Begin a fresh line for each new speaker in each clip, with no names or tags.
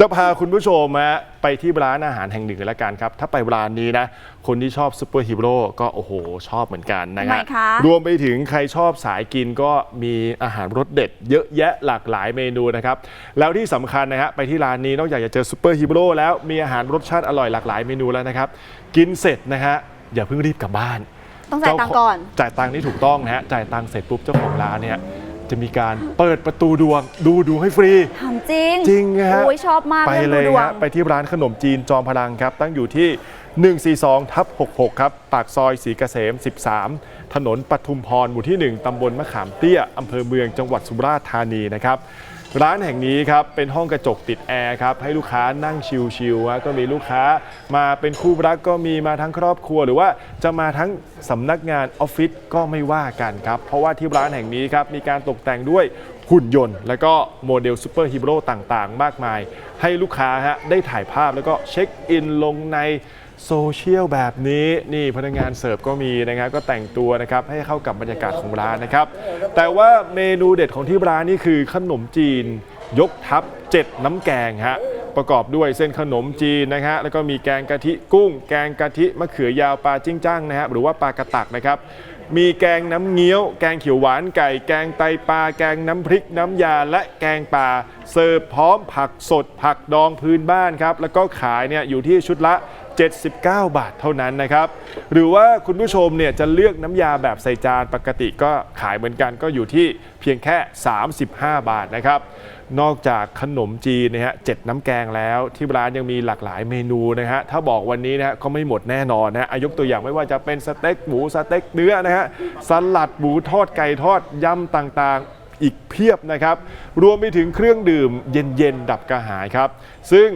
จะพาคุณผู้ชมฮะไปที่ร้านอาหารแห่งหนึ่งกันละกันครับ ถ้าไปร้านนี้นะ คนที่ชอบซูเปอร์ฮีโร่ก็โอ้โห ชอบเหมือนกันนะ
ทำไม
ฮะ
คะ
รวมไปถึงใครชอบสายกินก็มีอาหารรสเด็ด เยอะแยะหลากหลายเมนูนะครับ แล้วที่สำคัญนะฮะไปที่ร้านนี้นอกจากจะเจอซูเปอร์ฮีโร่แล้วมีอาหารรสชาติอร่อยหลากหลายเมนูแล้วนะครับ กินเสร็จนะฮะอย่าเพิ่งรีบกลับบ้าน
ต้องจ่ายตังค์ก่อน
จ่ายตังค์นี่ถูกต้องนะฮะ จ่ายตังค์เสร็จปุ๊บเจ้าของร้านเนี่ย จะมีการเปิดประตูดวง ดูดวงให้ฟรี
ถามจริง
จริงฮะ
โอ้ยชอบมาก
ไป
รื่อง
เลย
ดูดวง
ฮะไปที่ร้านขนมจีนจอมพลังครับ ตั้งอยู่ที่ 142ทับ66 ครับ ปากซอยสีเกษม 13 ถนนปทุมพรหมู่ที่ 1 ตำบลมะขามเตี้ย อำเภอเมืองจังหวัดสุราษฎร์ธานีนะครับ ร้านแห่งนี้ครับเป็นห้องกระจกติดแอร์ครับให้ลูกค้านั่งชิลๆฮะก็มีลูกค้ามาเป็นคู่รักก็มีมาทั้งครอบครัว หรือว่าจะมาทั้งสำนักงานออฟฟิศก็ไม่ว่ากันครับเพราะว่าที่ร้านแห่งนี้ครับมีการตกแต่งด้วยหุ่นยนต์ และก็โมเดลซูเปอร์ฮีโร่ต่างๆ มากมาย ให้ลูกค้าฮะได้ถ่ายภาพแล้วก็เช็คอินลงในโซเชียลแบบนี้นี่พนักงานเสิร์ฟก็มีนะครับก็แต่งตัวนะครับให้เข้ากับบรรยากาศของร้านนะครับแต่ว่าเมนูเด็ดของที่ร้านนี่คือขนมจีน ยกทัพเจ็ดน้ำแกงฮะประกอบด้วยเส้นขนมจีนนะฮะแล้วก็มีแกงกะทิกุ้ง แกงกะทิมะเขือยาวปลาจิ้งจ้างนะฮะหรือว่าปลากระตักนะครับ มีแกงน้ำเงี้ยว แกงเขียวหวานไก่ แกงไตปลา แกงน้ำพริกน้ำยา และแกงป่า เสิร์ฟพร้อมผักสดผักดองพื้นบ้านครับ แล้วก็ขายเนี่ยอยู่ที่ชุดละ 79 บาทเท่านั้นนะครับ หรือว่าคุณผู้ชมเนี่ยจะเลือกน้ำยาแบบใส่จานปกติก็ขายเหมือนกันก็อยู่ที่เพียงแค่ 35 บาทนะครับ นอกจากขนมจีนนะฮะเจ็ดน้ำแกงแล้วที่ร้านยังมีหลากหลายเมนูนะฮะถ้าบอกวันนี้นะฮะก็ไม่หมดแน่นอนนะฮะอะยกตัวอย่างไม่ว่าจะเป็นสเต็กหมูสเต็กเนื้อนะฮะสลัดหมูทอดไก่ทอดยำต่างๆ อีกเพียบนะครับ รวมไปถึงเครื่องดื่มเย็นๆดับกระหายครับ ซึ่ง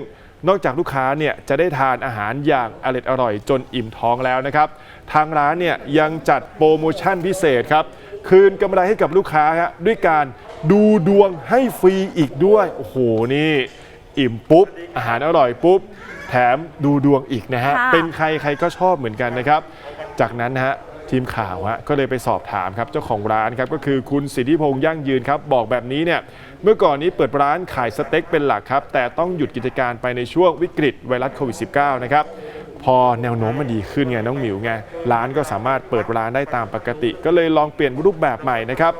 นอกจากลูกค้าเนี่ยจะได้ทานอาหารอย่างอร่อยอร่อยจนอิ่มท้องแล้วนะครับ ทางร้านเนี่ยยังจัดโปรโมชั่นพิเศษครับ คืนกำไรให้กับลูกค้าฮะด้วยการดูดวงให้ฟรีอีกด้วย โอ้โหนี่ อิ่มปุ๊บ อาหารอร่อยปุ๊บ แถมดูดวงอีกนะฮะ
ค่ะ
เป็นใครใครก็ชอบเหมือนกันนะครับ จากนั้นนะฮะ ทีมข่าวฮะก็เลยไปสอบถามครับเจ้าของร้านครับก็คือคุณสิทธิพงษ์ยั่งยืนครับบอกแบบนี้เนี่ยเมื่อก่อนนี้เปิดร้านขายสเต็กเป็นหลักครับ แต่ต้องหยุดกิจการไปในช่วงวิกฤตไวรัสโควิด -19 นะครับพอแนวโน้มมันดีขึ้นไงน้องหมิวไงร้านก็สามารถเปิดร้านได้ตามปกติ ก็เลยลองเปลี่ยนรูปแบบใหม่นะครับ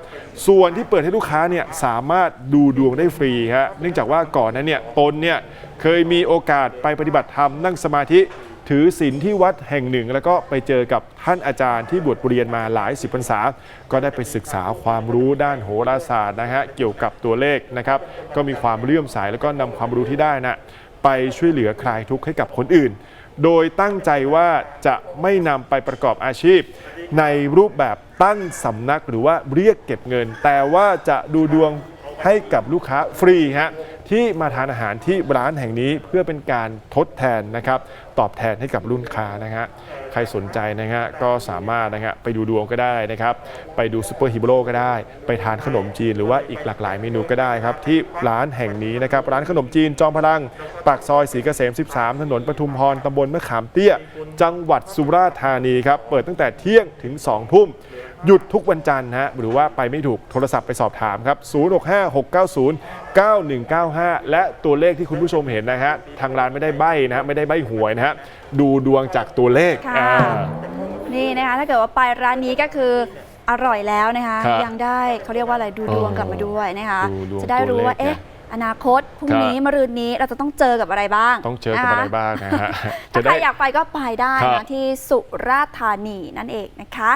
ส่วนที่เปิดให้ลูกค้าเนี่ยสามารถดูดวงได้ฟรีฮะเนื่องจากว่าก่อนนั้นเนี่ยตนเนี่ยเคยมีโอกาสไปปฏิบัติธรรมนั่งสมาธิ ถือศีลที่วัดแห่งหนึ่ง แล้วก็ไปเจอกับท่านอาจารย์ที่บวชเรียนมาหลายสิบพรรษา ก็ได้ไปศึกษาความรู้ด้านโหราศาสตร์นะฮะเกี่ยวกับตัวเลขนะครับก็มีความเลื่อมใสแล้วก็นำความรู้ที่ได้นะไปช่วยเหลือคลายทุกข์ให้กับคนอื่น โดยตั้งใจว่าจะไม่นำไปประกอบอาชีพ ในรูปแบบตั้งสำนักหรือว่าเรียกเก็บเงิน แต่ว่าจะดูดวงให้กับลูกค้าฟรีฮะที่มาทานอาหารที่ร้านแห่งนี้เพื่อเป็นการทดแทนนะครับ ตอบแทนให้กับรุ่นค้านะฮะใครสนใจนะฮะก็สามารถนะฮะไปดูดวงก็ได้นะครับ ไปดูซูเปอร์ฮีโร่ก็ได้ ไปทานขนมจีนหรือว่าอีกหลากหลายเมนูก็ได้ครับ ที่ร้านแห่งนี้นะครับ ร้านขนมจีนจอมพลัง ปากซอยสีเกษม 13 ถนนปทุมพรตำบลมะขามเตี้ย จังหวัดสุราษฎร์ธานีครับ เปิดตั้งแต่เที่ยงถึง 2 ทุ่ม หยุดทุกวันจันทร์ฮะหรือว่าไปไม่ถูกโทรศัพท์ไปสอบถามครับ 0656909195 และตัวเลขที่คุณผู้ชมเห็นนะฮะทางร้านไม่ได้ใบ้นะฮะไม่ได้ใบ้หวยนะฮะดูดวงจากตัวเลข
ค่ะ
อ่า
นี่นะคะถ้าเกิดว่าไปร้านนี้ก็คืออร่อยแล้วนะคะ
ครับ
ยังได้เขาเรียกว่าอะไรดูดวง
อ๋อก
ลับมาด้วยนะคะ
ดูดวง
จะได้รู้ว่า
ตัวเลข
เอ๊ะ
นะ
อนาคตพรุ่ง
ครับ
นี้มะรืนนี้เราจะต้องเจอกับอะไรบ้าง
ต้องเจอกับอะไร
นค
บ้างนะฮะ
ถ้าใครอยากไปก็ไปได้
ครั
นะ
บ
ที่สุราษฎร์ธานีนั่นเองนะคะ